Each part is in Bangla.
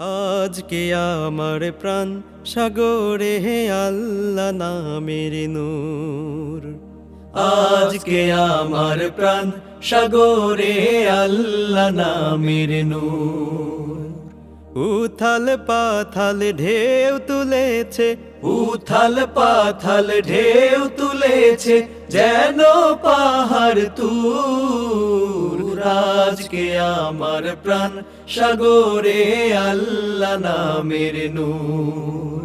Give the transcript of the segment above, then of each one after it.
আজকে আমার প্রাণ সাগরে হে আল্লাহ নামের নূর। আজকে আমার প্রাণ সাগরে আল্লাহ নামের নূর। উথাল পাথাল ঢেউ তুলেছে, উথাল পাথাল ঢেউ তুলেছে, যেন পাহাড় তুর। আজকে আমার প্রাণ, সাগরে আল্লাহ নামের নূর।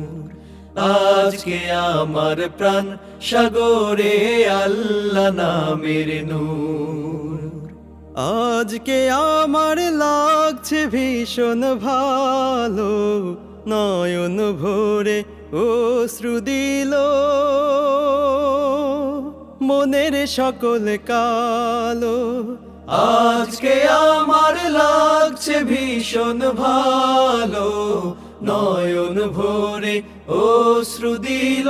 আজকে আমার প্রাণ, সাগরে আল্লাহ নামের নূর। আজকে আমার লাগছে ভীষণ ভালো, নয়ন ভোরে অশ্রু দিল। মনের সকল কালো আজকে আমার লাগছে ভীষণ ভালো। নয়ন ভোরে ও দিল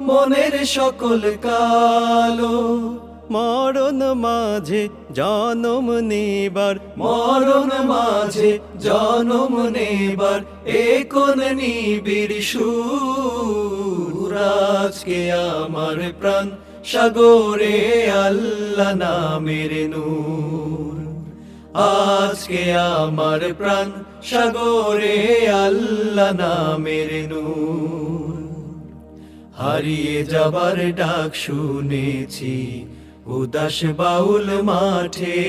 মনের সকল কালো। মরণ মাঝে জনম নেবার, মরণ মাঝে জনম নেবার এ কোন নিবিড় সুর? আজকে আমার প্রাণ সাগরে আল্লাহ নামের নূর। আজকে আমার প্রাণ সাগরে আল্লাহ নামের নূর। হারিয়ে যাবার ডাক শুনেছি উদাস বাউল মাঠে।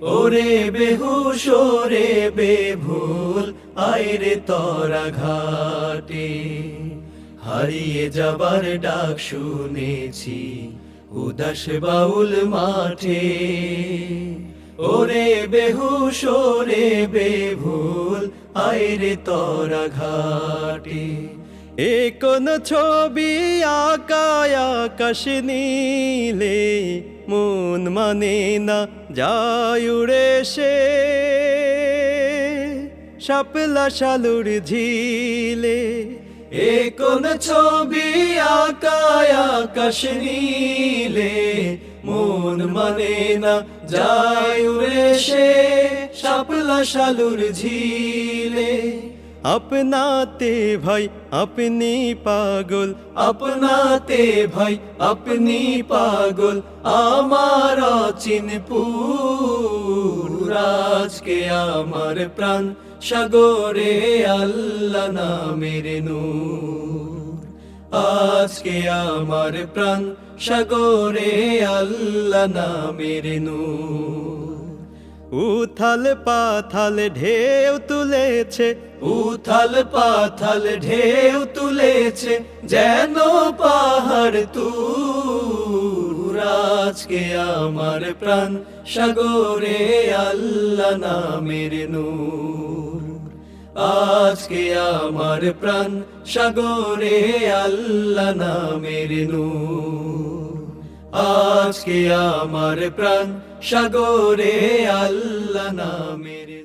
ওরে বেহুশ, ওরে বেভুল আইরে তরা ঘাটে হারিয়ে যাবার ডাক শুনেছি, উদাস বাউল মাঠে। ওরে বেহুশ, ওরে বেভুল আইরে তরা ঘাটে। এ কোন ছবি আকায় আকাশ নীলে, মন মানে না, যায় উড়ে সে। শাপলা শালুর ঝিলে এ কোন ছবি আকায় আকাশ নীলে মন মানে না যায় উড়ে সে সাপলা সালুর ঝিলে। আপনাতে ভাই আপনি পাগল। আপনাতে ভাই আপনি পাগল। আমার অচিনপুর আজকে আমার প্রাণ। সাগরে আল্লাহ নামের নূর। আজকে আমার প্রাণ সাগরে আল্লাহ নামের নূর। উথাল পাথাল ঢেউ তুলেছে। উথাল পাথাল ঢেউ তুলেছে যেন পাহাড় তুর। আজকে আমার প্রাণ সাগরে আল্লাহ নামের নূর। আজকে আমার প্রাণ সাগরে আল্লাহ নামের নূর। আজকে আমার প্রাণ সাগরে আল্লাহ নামের